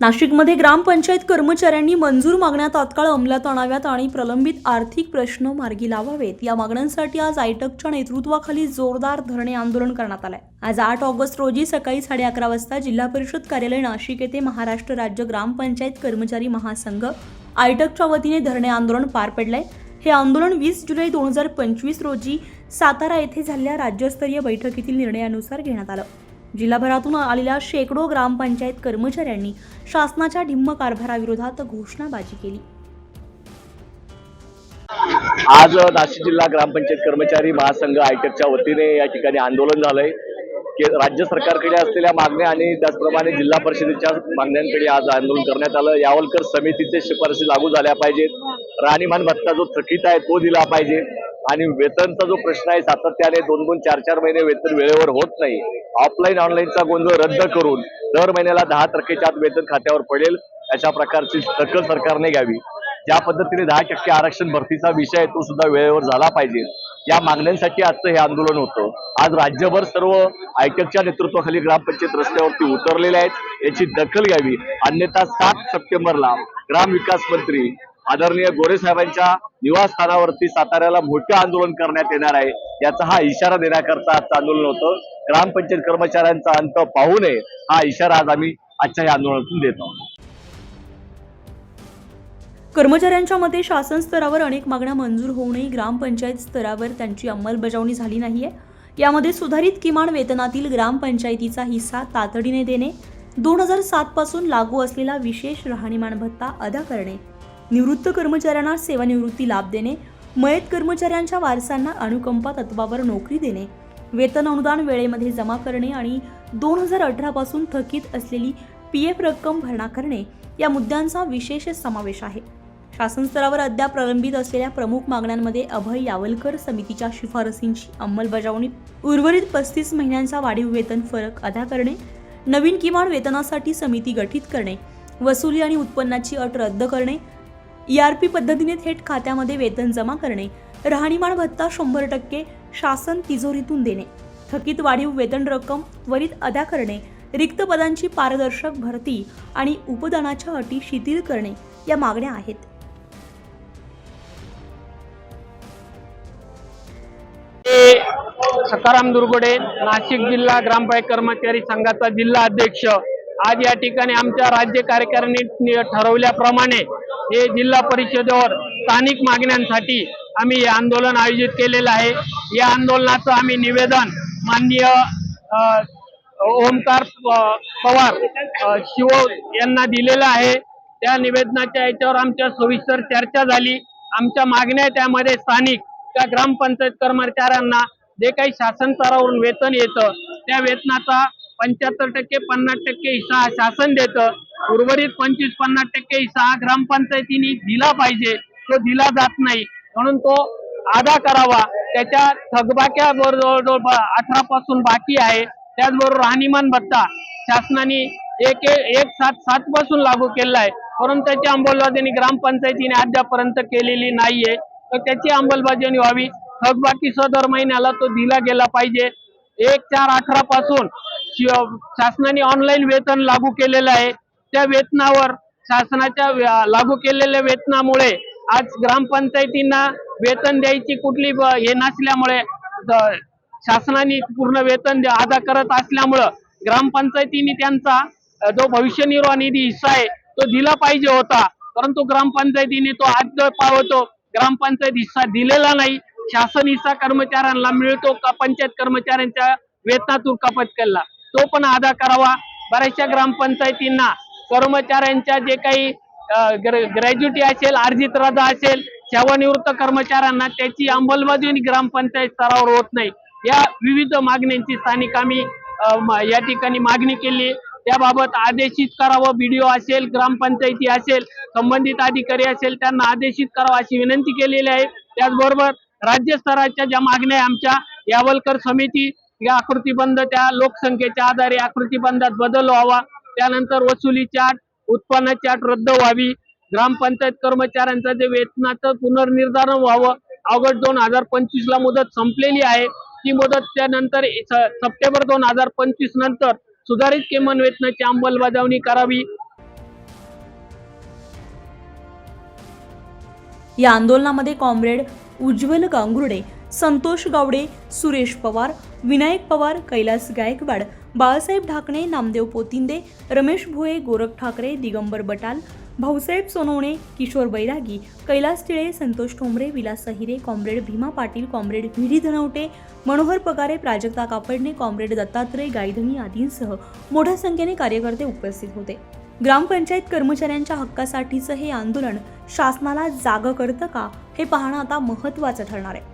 नाशिकमध्ये ग्रामपंचायत कर्मचाऱ्यांनी मंजूर मागण्या तात्काळ अंमलात आणाव्यात आणि प्रलंबित आर्थिक प्रश्न मार्गी लावावेत. या मागण्यांसाठी आज आयटकच्या नेतृत्वाखाली जोरदार धरणे आंदोलन करण्यात आलंय. आज आठ ऑगस्ट रोजी सकाळी साडे अकरा वाजता जिल्हा परिषद कार्यालय नाशिक येथे महाराष्ट्र राज्य ग्रामपंचायत कर्मचारी महासंघ आयटकच्या वतीने धरणे आंदोलन पार पडलंय. हे आंदोलन वीस जुलै दोन हजार पंचवीस रोजी सातारा येथे झालेल्या राज्यस्तरीय बैठकीतील निर्णयानुसार घेण्यात आलं. जिल्हाभरातून आलेल्या शेकडो ग्रामपंचायत कर्मचाऱ्यांनी शासनाच्या ढिम्म कारभाराविरोधात घोषणाबाजी केली. आज नाशिक जिल्हा ग्रामपंचायत कर्मचारी महासंघ आयटकच्या वतीने या ठिकाणी आंदोलन झालंय. की राज्य सरकारकडे असलेल्या मागण्या आणि त्याचप्रमाणे जिल्हा परिषदेच्या मागण्यांकडे आज आंदोलन करण्यात आलं. यावलकर समितीचे शिफारसी लागू झाल्या पाहिजेत. राहणीमान भत्ता जो थकीत आहे तो दिला पाहिजे. आणि वेतनचा जो प्रश्न आहे सातत्याने दोन दोन चार चार महिने वेतन वेळेवर होत नाही. ऑफलाईन ऑनलाईनचा गोंधळ रद्द करून दर महिन्याला दहा टक्केच्या आत वेतन खात्यावर पडेल अशा प्रकारची दखल सरकारने घ्यावी. ज्या पद्धतीने दहा टक्के आरक्षण भरतीचा विषय आहे तो सुद्धा वेळेवर झाला पाहिजे. या मागण्यांसाठी आजचं हे आंदोलन होतं. आज राज्यभर सर्व आयटकच्या नेतृत्वाखाली ग्रामपंचायत रस्त्यावरती उतरलेले आहेत याची दखल घ्यावी. अन्यथा सात सप्टेंबरला ग्रामविकास मंत्री आदरणीय गोरे साहेबांच्या निवासस्थानावरती साताऱ्याला मोठं आंदोलन करण्यात येणार आहे. याचा हा इशारा देण्याकरता आजचं आंदोलन होतं. ग्रामपंचायत कर्मचाऱ्यांचा अंत पाहू नये. हा इशारा आज आम्ही आजच्या या आंदोलनातून देत आहोत. कर्मचाऱ्यांच्या मते शासन स्तरावर अनेक मागण्या मंजूर होऊनही ग्रामपंचायत स्तरावर त्यांची अंमलबजावणी झाली नाहीये. यामध्ये सुधारित किमान वेतनातील ग्रामपंचायतीचा हिस्सा तातडीने देणे दोन हजार सात पासून लागू असलेला विशेष राहणीमान भत्ता अदा करणे निवृत्त कर्मचाऱ्यांना सेवानिवृत्ती लाभ देणे मयत कर्मचाऱ्यांच्या वारसांना अनुकंपा तत्वावर नोकरी देणे वेतन अनुदान वेळेमध्ये जमा करणे आणि दोन हजार अठरापासून थकीत असलेली पी एफ रक्कम भरणा करणे या मुद्द्यांचा विशेष समावेश आहे. शासन स्तरावर अद्याप प्रलंबित असलेल्या प्रमुख मागण्यांमध्ये अभय यावलकर समितीच्या शिफारसींची अंमलबजावणी उर्वरित पस्तीस महिन्यांचा वाढीव वेतन फरक अदा करणे नवीन किमान वेतनासाठी समिती गठीत करणे वसुली आणि उत्पन्नाची अट रद्द करणे ईआरपी पद्धतीने थेट खात्यामध्ये वेतन जमा करणे राहणीमान भत्ता शंभर टक्के शासन तिजोरीतून देणे थकीत वाढीव वेतन रक्कम त्वरित अदा करणे रिक्त पदांची पारदर्शक भरती आणि उपदानाच्या अटी शिथिल करणे या मागण्या आहेत. ते दुर्गोडे नाशिक जिल्हा ग्रामपंचायत कर्मचारी संघाचा जिल्हा अध्यक्ष. आज या ठिकाणी आमच्या राज्य कार्यकारिणी ठरवल्याप्रमाणे हे जिल्हा परिषदेवर स्थानिक मागण्यांसाठी आम्ही हे आंदोलन आयोजित केलेलं आहे. या आंदोलनाचं आम्ही निवेदन माननीय ओमकार पवार शिव यांना दिलेलं आहे. त्या निवेदनाच्या याच्यावर आमच्या सविस्तर चर्चा झाली. आमच्या मागण्या त्यामध्ये स्थानिक त्या ग्रामपंचायत कर्मचाऱ्यांना जे काही शासन स्तरावरून वेतन येतं त्या वेतनाचा पंच्याहत्तर टक्के पन्नास टक्के हिस्सा शासन देतं. उर्वरित पंचवीस पन्नास टक्के हिस्सा हा ग्रामपंचायतीने दिला पाहिजे. तो दिला जात नाही. म्हणून तो अदा करावा. त्याच्या थकबाक्या जवळजवळ अठरा पासून बाकी आहे. त्याचबरोबर राहणीमान भत्ता शासनाने एक एक सात सात पासून लागू केलेला आहे. परंतु त्याची अंमलबजावणी ग्रामपंचायतीने अद्यापर्यंत केलेली नाहीये. तर त्याची अंमलबजावणी व्हावी. थकबाकी सदर महिन्याला तो दिला गेला पाहिजे. एक चार अठरा पासून शासनाने ऑनलाईन वेतन लागू केलेलं आहे. त्या वेतनावर शासनाच्या लागू केलेल्या वेतनामुळे आज ग्रामपंचायतींना वेतन द्यायची कुठली हे नसल्यामुळे शासनाने पूर्ण वेतन अदा करत असल्यामुळं ग्रामपंचायतीने त्यांचा जो भविष्य निर्वाह निधी हिस्सा आहे तो दिला पाहिजे होता. परंतु ग्रामपंचायतीने तो आज पावतो ग्रामपंचायत हिस्सा दिलेला नाही. शासन हिस्सा कर्मचाऱ्यांना मिळतो का? पंचायत कर्मचाऱ्यांच्या वेतनातून कपात केला. तो पण अदा करावा. बऱ्याचशा ग्रामपंचायतींना कर्मचाऱ्यांच्या जे काही ग्रॅज्युटी असेल अर्जित रजा असेल सेवानिवृत्त कर्मचाऱ्यांना त्याची अंमलबजावणी ग्रामपंचायत स्तरावर होत नाही. या विविध मागण्यांची स्थानिक आम्ही या ठिकाणी मागणी केली. त्याबाबत आदेशित करावं बीडीओ असेल ग्रामपंचायती असेल संबंधित अधिकारी असेल त्यांना आदेशित करावं अशी विनंती केलेली आहे. त्याचबरोबर राज्य स्तराच्या ज्या मागण्या आमच्या यावलकर समिती या आकृतीबंध त्या लोकसंख्येच्या आधारे आकृतीबंधात बदल व्हावा. त्यानंतर वसुलीची अट उत्पन्नाची अट रद्द व्हावी. ग्रामपंचायत कर्मचाऱ्यांचं जे वेतनाचं पुनर्निर्धारण व्हावं ऑगस्ट दोन हजार पंचवीस ला मुदत संपलेली आहे. ती मुदत त्यानंतर सप्टेंबर दोन हजार पंचवीस नंतर सुधारित किमान वेतनाची अंमलबजावणी करावी. या आंदोलनामध्ये comrade Ujjwal Gangurde Santosh Gawade Suresh Pawar Vinayak Pawar Kailas Gaikwad Balasaheb Dhakane Namdev Potinde Ramesh Bhoye Gorakh Thakare Digambar Batal Bhausaheb Sonawane Kishor Bairagi Kailas Tile Santosh Thombare Vilas Ahire comrade Bhima Patil comrade V Dhanwate Manohar Pagare Prajakta Kapadne comrade Dattatray Gaydhani आदींसह मोठ्या संख्येने कार्यकर्ते उपस्थित होते. ग्रामपंचायत कर्मचाऱ्यांच्या हक्कासाठीचं हे आंदोलन शासनाला जाग करतं का हे पाहणं आता महत्त्वाचं ठरणार आहे.